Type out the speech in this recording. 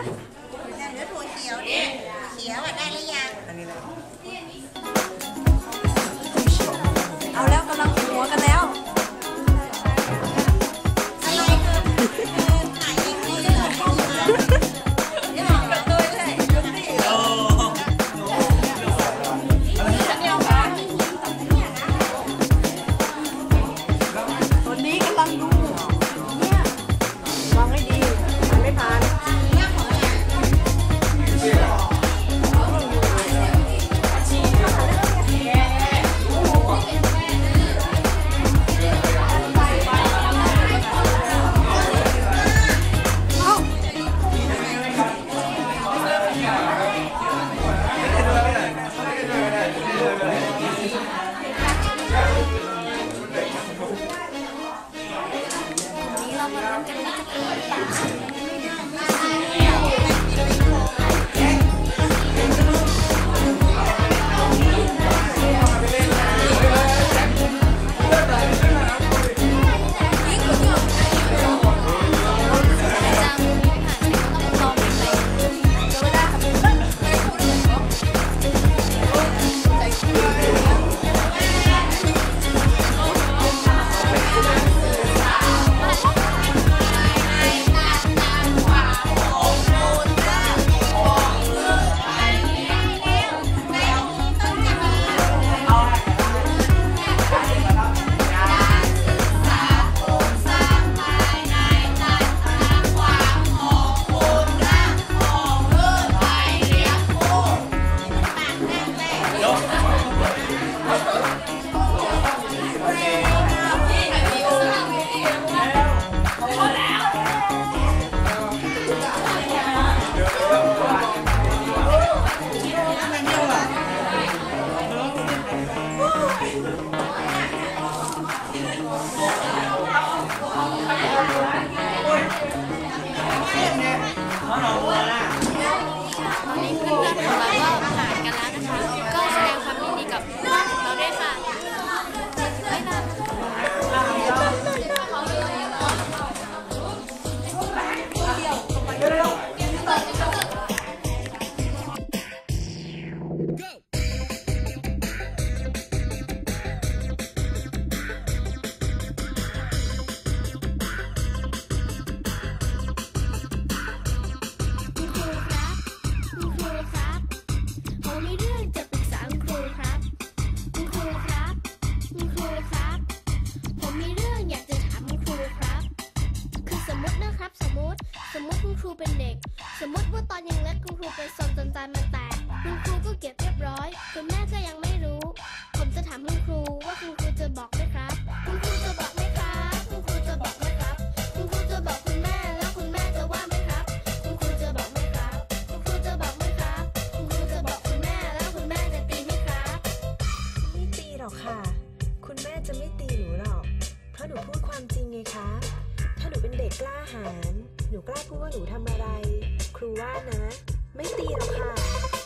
ป สอนจนตามันแตก คุณครูก็เก็บเรียบร้อย คุณแม่ก็ยังไม่รู้ ผมจะถามคุณครูว่าคุณครูจะบอกไหมครับ คุณครูจะบอกไหมครับ คุณครูจะบอกไหมครับ คุณครูจะบอกคุณแม่แล้วคุณแม่จะว่าไหมครับ คุณครูจะบอกไหมครับ คุณครูจะบอกไหมครับ คุณครูจะบอกคุณแม่แล้วคุณแม่จะตีไหมครับ ไม่ตีหรอกค่ะ คุณแม่จะไม่ตีหนูหรอก เพราะหนูพูดความจริงไงคะ ถ้าหนูเป็นเด็กกล้าหาญ หนูกล้าพูดว่าหนูทำอะไร ครูว่านะ ไม่ตีหรอกค่ะ